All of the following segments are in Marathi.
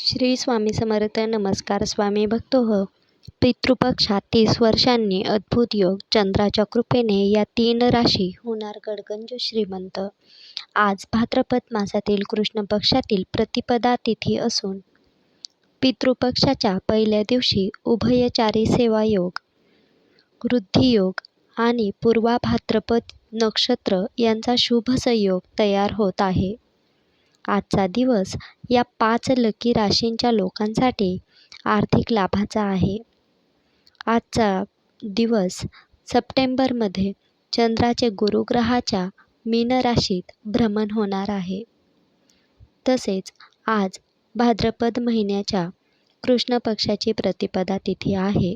श्री स्वामी समर्थ. नमस्कार स्वामी भक्तो हो पितृपक्षात तीस वर्षांनी अद्भुत योग चंद्राच्या कृपेने या तीन राशी होणार गडगंज श्रीमंत. आज भाद्रपद मासातील कृष्ण पक्षातील प्रतिपदा तिथी असून पितृपक्षाच्या पहिल्या दिवशी उभयचारी सेवा योग वृद्धियोग आणि पूर्वा भाद्रपद नक्षत्र यांचा शुभ संयोग तयार होत आहे. आजचा दिवस या पाच लकी राशींच्या लोकांसाठी आर्थिक लाभाचा आहे. आजचा दिवस सप्टेंबरमध्ये चंद्राचे गुरुग्रहाच्या मीन राशीत भ्रमण होणार आहे. तसेच आज भाद्रपद महिन्याच्या कृष्ण पक्षाची प्रतिपदा तिथी आहे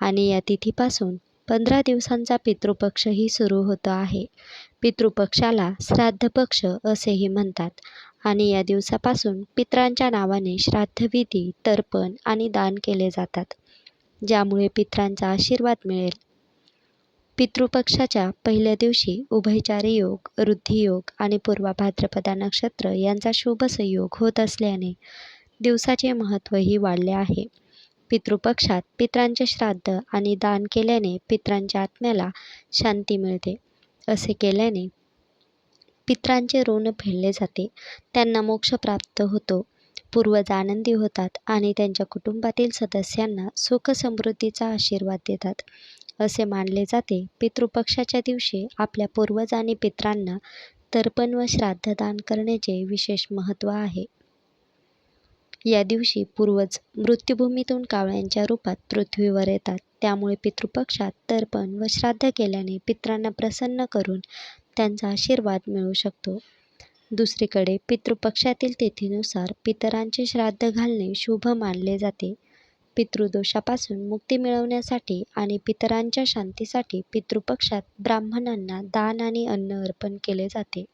आणि या तिथीपासून पंधरा दिवसांचा पितृपक्षही सुरू होतो आहे. पितृपक्षाला श्राद्ध पक्ष असेही म्हणतात. आणि या दिवसापासून पितरांच्या नावाने श्राद्धविधी तर्पण आणि दान केले जातात ज्यामुळे पितरांचा आशीर्वाद मिळेल. पितृपक्षाच्या पहिल्या दिवशी उभयचारी योग वृद्धियोग आणि पूर्वा भाद्रपदा नक्षत्र यांचा शुभ संयोग होत असल्याने दिवसाचे महत्त्वही वाढले आहे. पितृपक्षात पितरांचे श्राद्ध आणि दान केल्याने पितरांच्या आत्म्याला शांती मिळते. असे केल्याने पितरांचे ऋण फेडले जाते. त्यांना मोक्ष प्राप्त होतो. पूर्वज आनंदी होतात आणि त्यांच्या कुटुंबातील सदस्यांना सुख समृद्धीचा आशीर्वाद देतात. असे मानले जाते. पितृपक्षाच्या दिवशी आपल्या पूर्वज आणि पितरांना तर्पण व श्राद्धदान करण्याचे विशेष महत्त्व आहे. या दिवशी पूर्वज मृत्युभूमीतून कावळ्यांच्या रूपात पृथ्वीवर येतात. त्यामुळे पितृपक्षात तर्पण व श्राद्ध केल्याने पितरांना प्रसन्न करून त्यांचा आशीर्वाद मिळू शकतो. दुसरीकडे पितृपक्षातील तिथीनुसार पितरांचे श्राद्ध घालणे शुभ मानले जाते. पितृदोषापासून मुक्ती मिळवण्यासाठी आणि पितरांच्या शांतीसाठी पितृपक्षात ब्राह्मणांना दान आणि अन्न अर्पण केले जाते.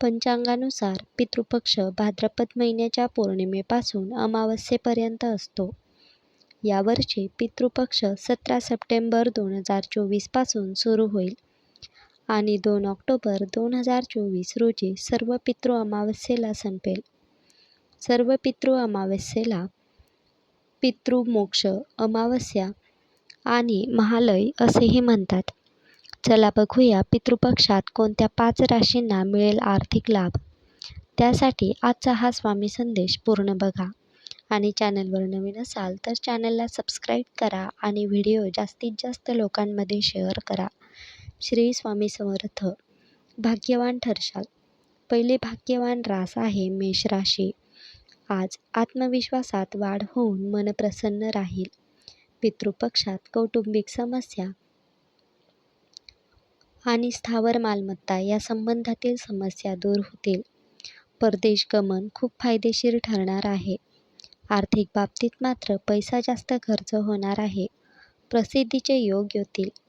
पंचांगानुसार पितृपक्ष भाद्रपद महिन्याच्या पौर्णिमेपासून अमावस्येपर्यंत असतो. यावर्षी पितृपक्ष सतरा सप्टेंबर दोन हजार चोवीसपासून सुरू होईल. आणि दोन ऑक्टोबर दोन हजार चोवीस रोजी सर्व पितृ अमावस्येला संपेल. सर्व पितृ अमावस्येला पितृमोक्ष अमावस्या आणि महालय असेही म्हणतात. चला बघूया पितृपक्षात कोणत्या पाच राशींना मिळेल आर्थिक लाभ. त्यासाठी आजचा हा स्वामी संदेश पूर्ण बघा. आणि चॅनलवर नवीन असाल तर चॅनलला सबस्क्राईब करा आणि व्हिडिओ जास्तीत जास्त लोकांमध्ये शेअर करा. श्री स्वामी समर्थ. भाग्यवान ठरशाल. पहिले भाग्यवान रास आहे मेष राशी. आज आत्मविश्वासात वाढ होऊन मन प्रसन्न राहील. पितृपक्षात कौटुंबिक समस्या आणि स्थावर मालमत्ता या संबंधातील समस्या दूर होतील. परदेश गमन खूप फायदेशीर ठरणार आहे. आर्थिक बाबतीत मात्र पैसा जास्त खर्च होणार आहे. प्रसिद्धीचे योग येतील.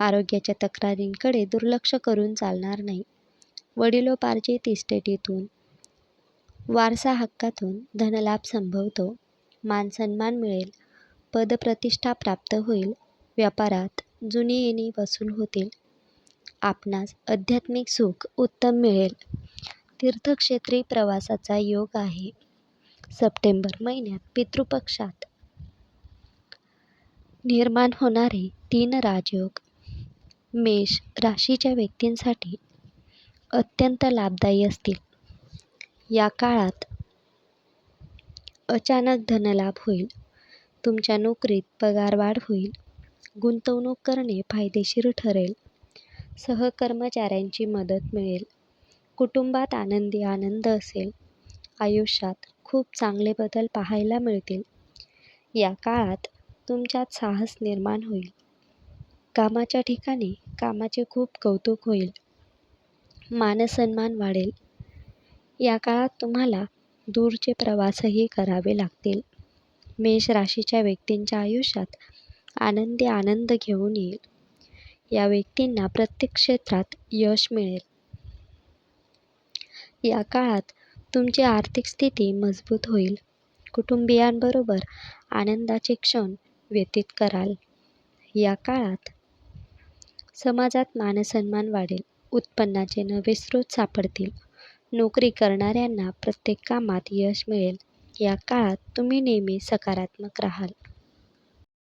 आरोग्याच्या तक्रारींकडे दुर्लक्ष करून चालणार नाही. वडिलोपार्जित इस्टेटीतून वारसा हक्कातून धनलाभ संभवतो. मानसन्मान मिळेल. पदप्रतिष्ठा प्राप्त होईल. व्यापारात जुनी येणी वसूल होतील. आपणास आध्यात्मिक सुख उत्तम मिळेल. तीर्थक्षेत्री प्रवासाचा योग आहे. सप्टेंबर महिन्यात पितृपक्षात निर्माण होणारे तीन राजयोग मेष राशीच्या व्यक्तींसाठी अत्यंत लाभदायी असतील. या काळात अचानक धनलाभ होईल तुमच्या नोकरीत पगारवाढ होईल गुंतवणूक करणे फायदेशीर ठरेल सहकर्मचाऱ्यांची मदत मिळेल कुटुंबात आनंदी आनंद असेल आयुष्यात खूप चांगले बदल पाहायला मिळतील. या काळात तुमच्यात साहस निर्माण होईल. कामाच्या ठिकाणी कामाचे खूप कौतुक होईल. मानसन्मान वाढेल. या काळात तुम्हाला दूरचे प्रवासही करावे लागतील. मेष राशीच्या व्यक्तींच्या आयुष्यात आनंदी आनंद घेऊन येईल. या व्यक्तींना प्रत्येक क्षेत्रात यश मिळेल. या काळात तुमची आर्थिक स्थिती मजबूत होईल. कुटुंबियांबरोबर आनंदाचे क्षण व्यतीत कराल. या काळात समाजात मानसन्मान वाढेल. उत्पन्नाचे नवे स्रोत सापडतील. नोकरी करणाऱ्यांना प्रत्येक कामात यश मिळेल. या काळात तुम्ही नेहमी सकारात्मक राहाल.